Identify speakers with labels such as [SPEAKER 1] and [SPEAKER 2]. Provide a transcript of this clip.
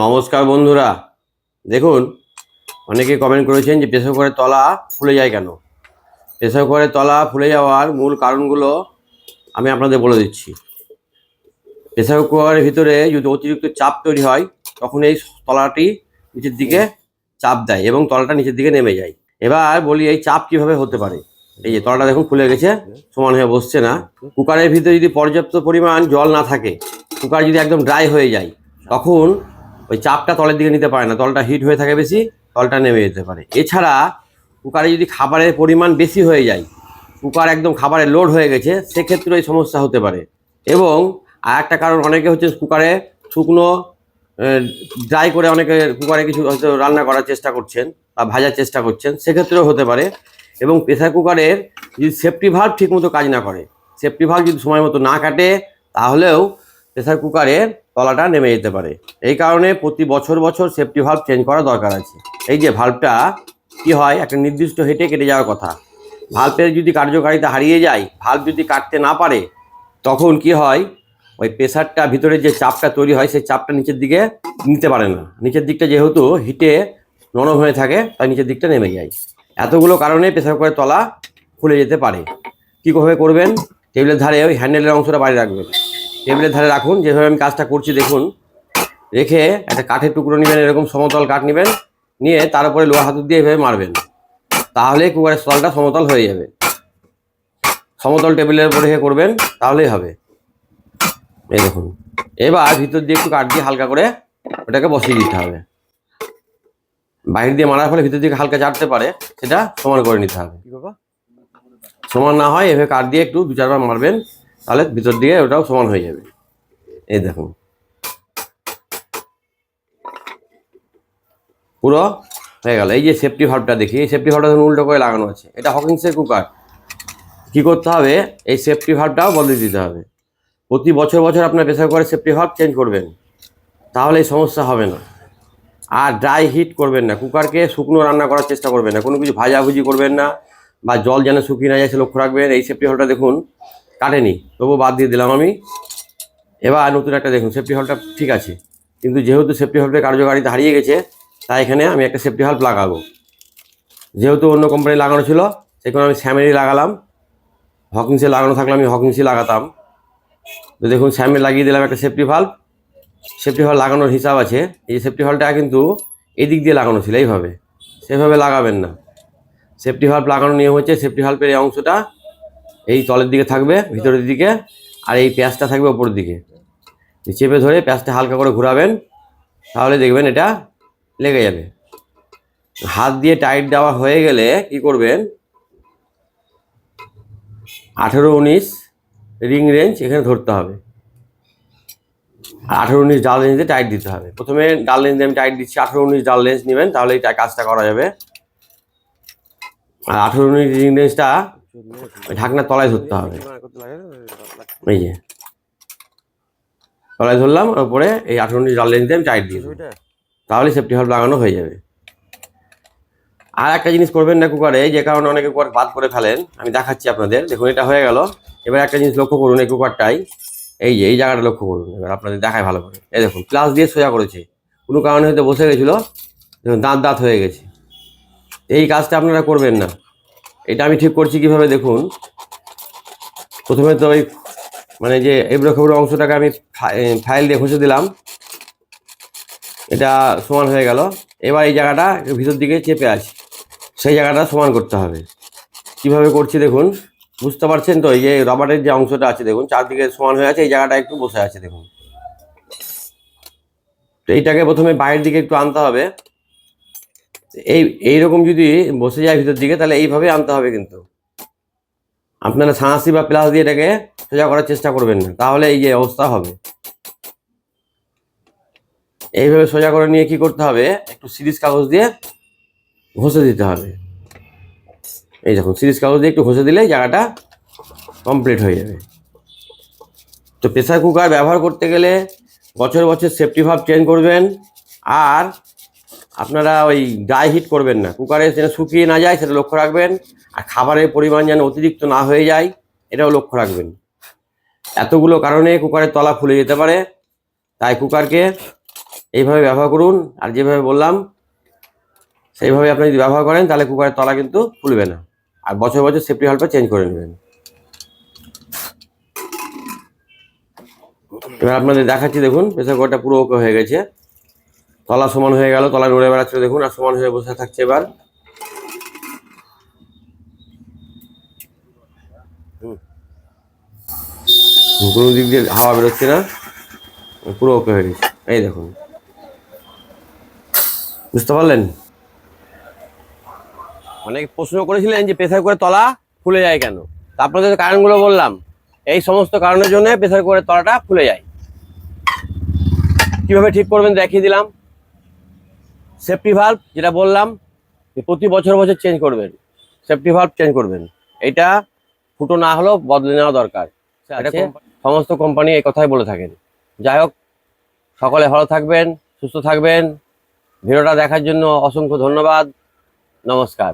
[SPEAKER 1] নমস্কার বন্ধুরা। দেখুন, অনেকে কমেন্ট করেছেন যে প্রেসার কুকারের তলা ফুলে যায় কেন? প্রেসার কুকারের তলা ফুলে যাওয়ার মূল কারণগুলো আমি আপনাদের বলে দিচ্ছি। প্রেসার কুকারের ভিতরে যদি অতিরিক্ত চাপ তৈরি হয়, তখন এই তলাটি নিচের দিকে চাপ দেয় এবং তলাটা নিচের দিকে নেমে যায়। এবার বলি এই চাপ কীভাবে হতে পারে? এই যে তলাটা দেখুন খুলে গেছে, সমান হয়ে বসছে না। কুকারের ভিতরে যদি পর্যাপ্ত পরিমাণ জল না থাকে, কুকার যদি একদম ড্রাই হয়ে যায় তখন ওই চাপটা তলের দিকে নিতে পারে না, তলটা হিট হয়ে থাকে বেশি, তলটা নেমে যেতে পারে। এছাড়া কুকারে যদি খাবারের পরিমাণ বেশি হয়ে যায়, কুকার একদম খাবারের লোড হয়ে গেছে, সেক্ষেত্রে এই সমস্যা হতে পারে। এবং আর একটা কারণ, অনেকে হচ্ছে কুকারে শুকনো ড্রাই করে অনেকে কুকারে কিছু হয়তো রান্না করার চেষ্টা করছেন বা ভাজার চেষ্টা করছেন, সেক্ষেত্রেও হতে পারে। এবং প্রেসার কুকারের যদি সেফটি ভাল্ব ঠিকমতো কাজ না করে সেফটি ভাল্ব যদি সময় মতো না কাটে, তাহলেও প্রেসার কুকারের তলাটা নেমে যেতে পারে। এই কারণে প্রতি বছর বছর সেফটি ভাল্ব চেঞ্জ করা দরকার আছে। এই যে ভাল্বটা কি হয়? একটা নির্দিষ্ট হেঁটে কেটে যাওয়ার কথা। ভাল্বের যদি কার্যকারিতা হারিয়ে যায় ভাল্ব যদি কাটতে না পারে, তখন কি হয়? ওই প্রেশারটা ভিতরে যে চাপটা তৈরি হয়, সেই চাপটা নিচের দিকে নিতে পারে না। নিচের দিকটা যেহেতু হিটে নরম হয়ে থাকে, তাই নিচের দিকটা নেমে যায়। এতগুলো কারণে প্রেশার কুকারের তলা খুলে যেতে পারে। কীভাবে করবেন? টেবিলের ধারে ওই হ্যান্ডেলের অংশটা বাইরে রাখবেন। টেবিলের ধারে রাখুন যেভাবে আমি কাজটা করছি দেখুন। রেখে একটা কাঠের টুকরো নেবেন এরকম সমতল কাঠ নেবেন নিয়ে তার উপরে লোহা হাতুর দিয়ে এভাবে মারবেন। তাহলে কুকারের তলটা সমতল হয়ে যাবে। সমতল টেবিলের উপরে রেখে করবেন তাহলেই হবে। এই দেখুন। এবার ভিতর দিয়ে একটু কাঠ দিয়ে হালকা করে ওটাকে বসিয়ে দিতে হবে। বাইরে দিয়ে মারার ফলে ভিতর দিকে হালকা চাটতে পারে সেটা সমান করে নিতে হবে। সমান না হয় এভাবে কাঠ দিয়ে একটু দু চারবার মারবেন। তাহলে ভিতর দিকে ওটাও সমান হয়ে যাবে। এই দেখুন। পুরো হয়ে গেল। এই যে সেফটি ভাল্বটা দেখি, এই সেফটি ধরুন উল্টো করে লাগানো আছে। এটা হকিংসের কুকার কি করতে হবে? এই সেফটি ভাল্বটাও বদলে দিতে হবে। প্রতি বছর বছর আপনার প্রেসার কুকারের সেফটি ভাল্ব চেঞ্জ করবেন। তাহলে এই সমস্যা হবে না। আর ড্রাই হিট করবেন না। কুকারকে শুকনো রান্না করার চেষ্টা করবেন না। কোনো কিছু ভাজাভুজি করবেন না। বা জল যেন শুকিয়ে না যায় সে লক্ষ্য রাখবেন। এই সেফটি হলটা দেখুন। কাটেনি তবু বাদ দিয়ে দিলাম আমি। এবার নতুন একটা দেখুন সেফটি হলটা ঠিক আছে, কিন্তু যেহেতু সেফটি হলটার কার্যকারিতা হারিয়ে গেছে, তাই এখানে আমি একটা সেফটি হল্প লাগাবো। যেহেতু অন্য কোম্পানি লাগানো ছিল সেখানে আমি স্যামেরই লাগালাম। হকিংসে লাগানো থাকলে আমি হকিংসে লাগাতাম। তো দেখুন স্যামে লাগিয়ে দিলাম একটা সেফটি ভাল্ব সেফটি হল লাগানোর হিসাব আছে। এই সেফটি হলটা কিন্তু এদিক দিয়ে লাগানো ছিল, এইভাবে। সেভাবে লাগাবেন না। সেফটি ভাল্ব লাগানোর নিয়ম হচ্ছে সেফটি ভাল্বের এই অংশটা এই তলের দিকে থাকবে, ভিতরের দিকে, আর এই পেঁয়াজটা থাকবে ওপরের দিকে। চেপে ধরে পেঁয়াজটা হালকা করে ঘোরাবেন, তাহলে দেখবেন এটা লেগে যাবে। হাত দিয়ে টাইট দেওয়া হয়ে গেলে কি করবেন? আঠেরো উনিশ রিং রেঞ্জ এখানে ধরতে হবে। আর আঠেরো উনিশ ডাল রেঞ্জে টাইট দিতে হবে। প্রথমে ডাল রেঞ্জে আমি টাইট দিচ্ছি, আঠেরো উনিশ ডাল রেঞ্জ নেবেন, তাহলে এই কাজটা করা যাবে। আর আঠেরো উনিশ রিং রেঞ্জটা ঢাকনার তলায় ধরতে হবে। এই যে। তলায় ধরলাম ওর উপরে এই আঠেরো উনিশ ডাল রেঞ্জ দিয়ে আমি টাইট দিয়ে তাহলে সেফটি হল লাগানো হয়ে যাবে। আর একটা জিনিস করবেন না কুকারে যে কারণে অনেকে কুকার বাদ করে ফেলেন। আমি দেখাচ্ছি আপনাদের। দেখুন এটা হয়ে গেল। এবার একটা জিনিস লক্ষ্য করুন এই কুকারটাই এই যে এই জায়গাটা লক্ষ্য করুন। এবার আপনাদের দেখায় ভালো করে। এই দেখুন প্লাস দিয়ে সোজা করেছে। কোনো কারণে হয়তো বসে গেছিল। দেখুন দাঁত দাঁত হয়ে গেছে। এই কাজটা আপনারা করবেন না। এটা আমি ঠিক করছি কীভাবে দেখুন? প্রথমে তো ওই মানে যে এবড়ো খেবড়ো অংশটাকে আমি ফাইল দিয়ে ঘষে দিলাম। এটা সমান হয়ে গেল। এবার এই জায়গাটা ভিতর দিকে চেপে আছে। সেই জায়গাটা সমান করতে হবে। কীভাবে করছি দেখুন? বুঝতে পারছেন তো? এই যে রবারের যে অংশটা আছে দেখুন, চারদিকে সমান হয়ে আছে, এই জায়গাটা একটু বসে আছে দেখুন। তো এইটাকে প্রথমে বাইরের দিকে একটু আনতে হবে। এই, এইরকম যদি বসে যায় ভিতর দিকে, তাহলে এইভাবে আনতে হবে কিন্তু। আপনারা ছাঁচি বা প্লাস দিয়ে এটাকে সোজা করার চেষ্টা করবেন না, তাহলে এই যে অবস্থা হবে। এইভাবে সোজা করে নিয়ে কি করতে হবে? একটু সিরিজ কাগজ দিয়ে ঘষে দিতে হবে। এই দেখুন, সিরিজ কাগজ দিয়ে একটু ঘষে দিলে জায়গাটা কমপ্লিট হয়ে যাবে। তো প্রেসার কুকার ব্যবহার করতে গেলে বছর বছর সেফটি ভাব চেঞ্জ করবেন, আর আপনারা ওই ড্রাই হিট করবেন না। কুকারে যেন শুকিয়ে না যায়, সেটা লক্ষ্য রাখবেন। আর খাবারের পরিমাণ যেন অতিরিক্ত না হয়ে যায়, এটাও লক্ষ্য রাখবেন। এতগুলো কারণে কুকারের তলা ফুলে যেতে পারে। তাই কুকারকে এইভাবে ব্যবহার করুন। আর যেভাবে বললাম, সেইভাবে আপনি যদি ব্যবহার করেন, তাহলে কুকারের তলা কিন্তু ফুলবে না। আর বছর বছর সেফটি ভালভটা চেঞ্জ করে নেবেন। এবার আপনাদের দেখাচ্ছি, দেখুন প্রেসার কুকারটা পুরো ওকে হয়ে গেছে। তলা সমান হয়ে গেল তলা নড়ে বেড়াচ্ছে, দেখুন, আর সমান হয়ে বসে থাকছে এবার। কোনো দিক দিয়ে হাওয়া বেরোচ্ছে না, পুরো ওকে হয়ে গেছে। এই দেখুন। বুঝতে পারলেন? অনেক প্রশ্ন করেছিলেন যে প্রেসার কুকারের তলা ফুলে যায় কেন? তারপরে আপনাদের কারণগুলো বললাম, এই সমস্ত কারণের জন্য প্রেসার কুকারের তলাটা ফুলে যায়। কীভাবে ঠিক করবেন দেখিয়ে দিলাম। সেফটি ভাল্ভ যেটা বললাম যে প্রতি বছর বছর চেঞ্জ করবেন। সেফটি ভাল্ভ চেঞ্জ করবেন। এটা ফুটো না হলেও বদলে নেওয়া দরকার। সমস্ত কোম্পানি এই কথাই বলে থাকেন। যাই হোক সকলে ভালো থাকবেন সুস্থ থাকবেন। ভিডিওটা দেখার জন্য অসংখ্য ধন্যবাদ। নমস্কার।